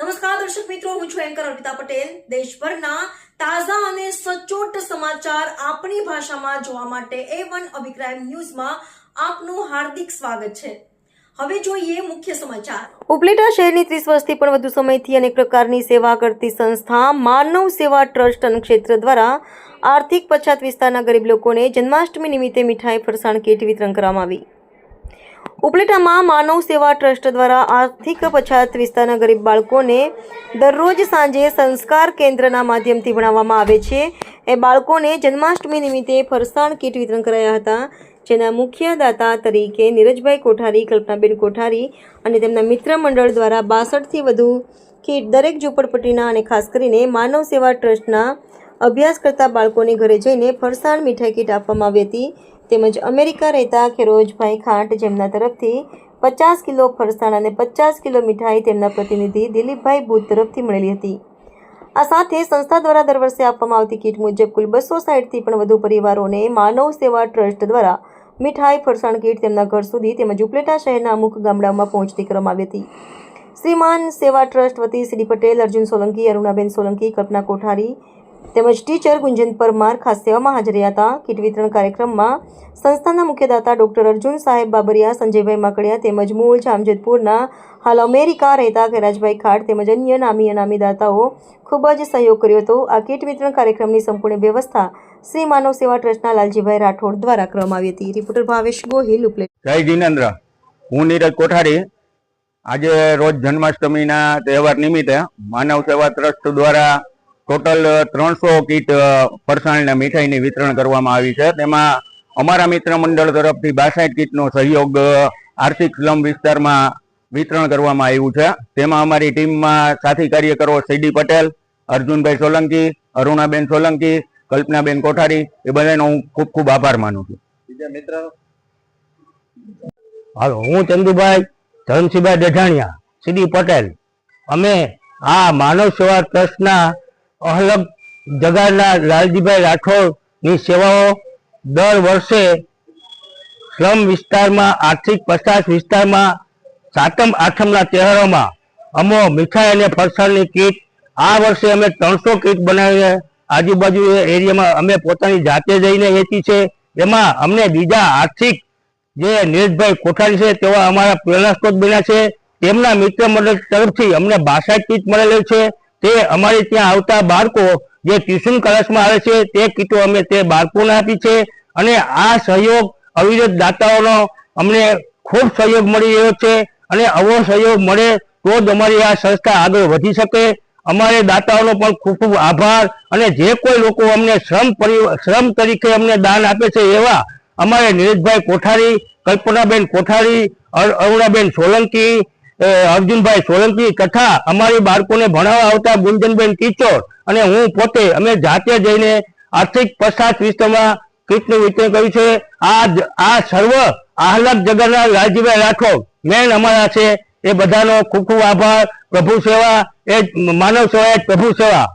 નમસ્કાર, દર્શક મિત્રો, હું છું એન્કર અર્પિતા પટેલ. દેશભરના તાજા અને સચોટ સમાચાર આપણી ભાષામાં જોવા માટે એ વન અભિપ્રાય ન્યૂઝમાં આપનું હાર્દિક સ્વાગત છે. હવે જોઈએ મુખ્ય સમાચાર. ઉપલેટા શહેરની ત્રીસ વર્ષથી પણ વધુ સમયથી અનેક પ્રકારની સેવા કરતી સંસ્થા માનવ સેવા ટ્રસ્ટ અને ક્ષેત્ર દ્વારા આર્થિક પછાત વિસ્તારના ગરીબ લોકોને જન્માષ્ટમી નિમિત્તે મીઠાઈ, ફરસાણ, કીટ વિતરણ કરવામાં આવી. ઉપલેટામાં માનવ સેવા ટ્રસ્ટ દ્વારા આર્થિક પછાત વિસ્તારના ગરીબ બાળકોને દરરોજ સાંજે સંસ્કાર કેન્દ્રના માધ્યમથી ભણાવવામાં આવે છે. એ બાળકોને જન્માષ્ટમી નિમિત્તે ફરસાણ કીટ વિતરણ કરાયા હતા. જેના મુખ્ય દાતા તરીકે નીરજભાઈ કોઠારી, કલ્પનાબેન કોઠારી અને તેમના મિત્ર મંડળ દ્વારા બાસઠથી વધુ કીટ દરેક ઝૂંપડપટ્ટીના અને ખાસ કરીને માનવ સેવા ટ્રસ્ટના અભ્યાસ કરતા બાળકોને ઘરે જઈને ફરસાણ મીઠાઈ કીટ આપવામાં આવી હતી. તેમજ અમેરિકા રહેતા ખેરોજભાઈ ખાંટ જેમના તરફથી પચાસ કિલો ફરસાણ અને પચાસ કિલો મીઠાઈ તેમના પ્રતિનિધિ દિલીપભાઈ બુધ તરફથી મળેલી હતી. આ સાથે સંસ્થા દ્વારા દર વર્ષે આપવામાં આવતી કીટ મુજબ કુલ બસો સાઠથી પણ વધુ પરિવારોને માનવ સેવા ટ્રસ્ટ દ્વારા મીઠાઈ, ફરસાણ કીટ તેમના ઘર સુધી તેમજ ઉપલેટા શહેરના અમુક ગામડાઓમાં પહોંચતી કરવામાં આવી હતી. શ્રીમાન સેવા ટ્રસ્ટ વતી શ્રી પટેલ, અર્જુન સોલંકી, અરુણાબેન સોલંકી, કલ્પના કોઠારી તેમજ ટીચર ગુંજન પરમાર ખાસ સેવામાં હાજર રહ્યા હતા. કીટ વિતરણ કાર્યક્રમમાં સંસ્થાના મુખ્યદાતા ડોક્ટર અર્જુન સાહેબ બાબરિયા, સંજયભાઈ માકડિયા તેમજ મૂળ જામજેતપુરના હાલ અમેરિકા રહેતા કૈરાજભાઈ ખાટ તેમજ અન્ય નામી અનામી દાતાઓ ખૂબ જ સહયોગ કર્યો હતો. આ કીટ વિતરણ કાર્યક્રમની સંપૂર્ણ વ્યવસ્થા શ્રી માનવ સેવા ટ્રસ્ટના લાલજીભાઈ રાઠોડ દ્વારા કરવામાં આવી હતી. રિપોર્ટર ભાવેશ ગોહિલ ઉપલે જય જીનેન્દ્ર. હું નીરજ કોઠારી. આજે રોજ જન્માષ્ટમીના તહેવાર નિમિત્તે માનવ સેવા ટ્રસ્ટ દ્વારા ટોટલ ત્રણસો કીટ ફરસાણના મીઠાઈની વિતરણ કરવામાં આવી છે. તેમાં અમારા મિત્ર મંડળ તરફથી બાસઠ કીટનો સહયોગ આર્થિક સ્લમ વિસ્તારમાં વિતરણ કરવામાં આવ્યું છે. તેમાં અમારી ટીમમાં સાથી કાર્યકરો સીડી પટેલ અર્જુનભાઈ સોલંકી અરુણાબેન સોલંકી કલ્પનાબેન કોઠારી એ બધાનો હું ખૂબ ખૂબ આભાર માનું છું. બીજા મિત્ર? હાલો હું ચંદુભાઈ ધનસિંહભાઈ ડઢાણિયા સીડી પટેલ. અમે આ માનવ સેવા ટ્રસ્ટના અલગ જગાના લાલજીભાઈ રાઠોડની સેવાઓ દર વર્ષે સ્લમ વિસ્તારમાં, આર્થિક પછાત વિસ્તારમાં, સાતમ, આઠમના તહેવારોમાં અમો મીઠાઈ અને ફરસાણની કીટ. આ વર્ષે અમે ત્રણસો કીટ બનાવીને આજુબાજુ એરિયામાં અમે પોતાની જાતે જઈને વેચી છે. એમાં અમને બીજા આર્થિક જે નીરજભાઈ કોઠારી છે તેવા અમારા પ્રેરણાસ્ત્રોત બન્યા છે. તેમના મિત્ર મંડળ તરફથી અમને બાસઠ કીટ મળેલી છે. તે અમારે ત્યાં આવતા બાળકો જે ટ્યુશન ક્લાસમાં આવે છે, તે કીટો અમે તે બાળકોને આપી છે અને આ સહયોગ અવિરત દાતાઓનો અમને ખૂબ સહયોગ મળી રહ્યો છે અને આવો સહયોગ મળે તો જ અમારી આ સંસ્થા આગળ વધી શકે. અમારે દાતાઓનો પણ ખૂબ ખૂબ આભાર અને જે કોઈ લોકો અમને શ્રમ શ્રમ તરીકે અમને દાન આપે છે એવા અમારે નીરજભાઈ કોઠારી, કલ્પનાબેન કોઠારી અર- અરુણાબેન સોલંકી અર્જુનભાઈ, સોલંકી તથા અમારી બાળકોને ભણાવવા આવતા ગુંજનબેન ટીચર અને હું પોતે, અમે જાતે જઈને આર્થિક પછાત વિસ્તારમાં કીટનું વિતરણ કર્યું છે. આ આ સર્વ આહલાદ જગરના લાલજીભાઈ રાઠોડ, મેન અમારા છે. એ બધાનો ખૂબ ખૂબ આભાર. પ્રભુ સેવા, એ માનવ સેવા, એ પ્રભુ સેવા.